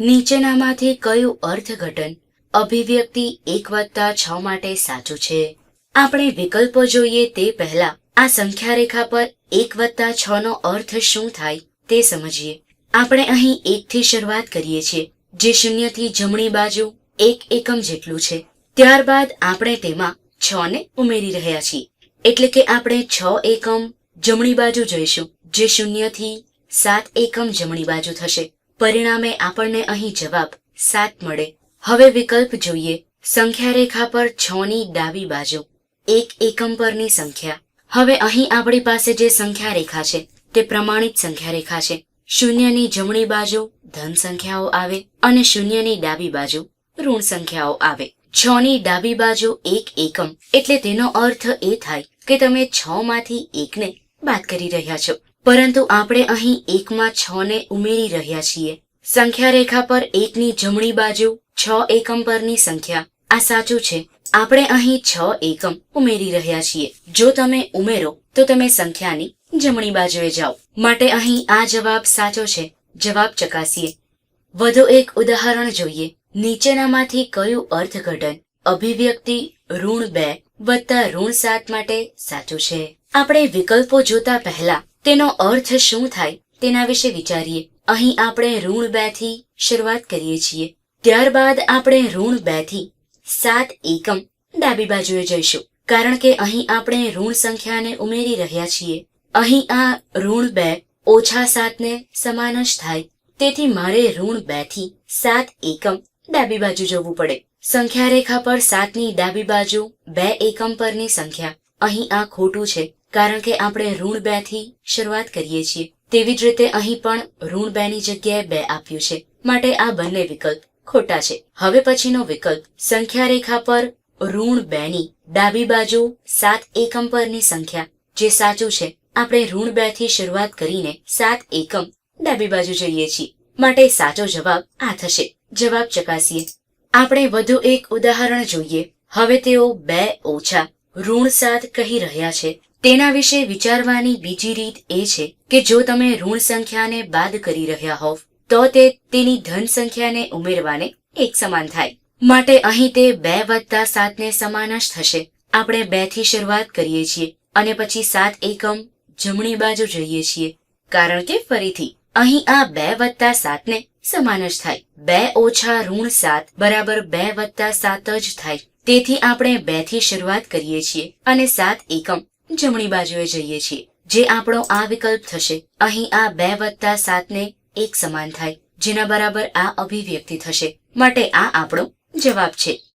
નીચેનામાંથી કયું અર્થઘટન અભિવ્યક્તિ એક વત્તા છ માટે સાચું છે? આપણે વિકલ્પો જોઈએ તે પહેલા. આ સંખ્યા રેખા પર એક વત્તા છ નો અર્થ શું થાય તે સમજીએ. આપણે અહીં એકથી શરૂઆત કરીએ છીએ, જે શૂન્યથી જમણી બાજુ એક એકમ જેટલું છે. ત્યારબાદ આપણે તેમાં છ ને ઉમેરી રહ્યા છીએ. એટલે કે આપણે છ એકમ જમણી બાજુ જઈશું, જે શૂન્યથી સાત એકમ જમણી બાજુ થશે. પરિણામે આપણને અહીં જવાબ સાત મળે. હવે વિકલ્પ જોઈએ. સંખ્યા રેખા પર છ ની ડાબી બાજુ. એક એકમ પરની સંખ્યા. હવે અહીં આપણી પાસે જે સંખ્યા રેખા છે, તે પ્રમાણિત સંખ્યા રેખા છે. શૂન્યની જમણી બાજુ ધન સંખ્યાઓ આવે અને શૂન્યની ડાબી બાજુ ઋણ સંખ્યાઓ આવે. છ ની ડાબી બાજુ એક એકમ. એટલે તેનો અર્થ એ થાય કે તમે છ માંથી એકને બાદ કરી રહ્યા છો. પરંતુ આપણે અહીં એકમાં છ ને ઉમેરી રહ્યા છીએ. સંખ્યા રેખા પર એકની જમણી બાજુ છ એકમ પરની સંખ્યા. આ સાચું છે. આપણે અહીં છ એકમ ઉમેરી રહ્યા છીએ. જો તમે ઉમેરો, તો તમે સંખ્યાની જમણી બાજુએ જાઓ. માટે અહીં આ જવાબ સાચો છે. જવાબ ચકાસીએ. વધુ એક ઉદાહરણ જોઈએ. નીચેનામાંથી કયું અર્થઘટન અભિવ્યક્તિ ઋણ બે વત્તા ઋણ સાત માટે સાચું છે? આપણે વિકલ્પો જોતા પહેલા તેનો અર્થ શું થાય તેના વિશે વિચારીએ. અહીં આપણે ઋણ બેથી શરૂઆત કરીએ છીએ. ત્યારબાદ આપણે ઋણ બેથી સાત એકમ ડાબી બાજુએ જઈશું. કારણ કે અહીં આપણે ઋણ સંખ્યાને ઉમેરી રહ્યા છીએ. અહીં આ ઋણ બે ઓછા સાતને સમાન જ થાય. તેથી મારે ઋણ બેથી સાત એકમ ડાબી બાજુ જવું પડે. સંખ્યા રેખા પર સાતની ડાબી બાજુ બે એકમ પરની સંખ્યા અહીં આ ખોટું છે. કારણ કે આપણે ઋણ બેથી શરૂઆત કરીએ છીએ. તેવી જ રીતે અહીં પણ ઋણ બે ની જગ્યાએ બે આપ્યું છે. માટે આ બંને વિકલ્પ ખોટા છે. હવે પછીનો વિકલ્પ સંખ્યા રેખા પર ઋણ બે ની ડાબી બાજુ સાત એકમ પરની સંખ્યા. જે સાચું છે. આપણે ઋણ બેથી શરૂઆત કરીને સાત એકમ ડાબી બાજુ જઈએ છીએ. માટે સાચો જવાબ આ થશે. જવાબ ચકાસીએ. આપણે વધુ એક ઉદાહરણ જોઈએ. હવે તેઓ બે ઓછા ઋણ સાત કહી રહ્યા છે. તેના વિશે વિચારવાની બીજી રીત એ છે કે જો તમે ઋણ સંખ્યાને બાદ કરી રહ્યા હોવ, તો તે તેની ધન સંખ્યાને ઉમેરવાને એક સમાન થાય. માટે અહીં તે બે વત્તા સાતને સમાન જ થશે. આપણે બેથી શરૂઆત કરીએ છીએ અને પછી સાત એકમ જમણી બાજુ જઈએ છીએ, કારણ કે ફરીથી અહીં આ બે વત્તા સાતને સમાન જ થાય. બે ઓછા ઋણ સાત બરાબર બે વત્તા સાત જ થાય. તેથી આપણે બેથી શરૂઆત કરીએ છીએ અને સાત એકમ જમણી બાજુએ જઈએ છીએ. જે આપણો આ વિકલ્પ થશે. અહીં આ બે વત્તા સાતને એક સમાન થાય. જેના બરાબર આ અભિવ્યક્તિ થશે. માટે આ આપણો જવાબ છે.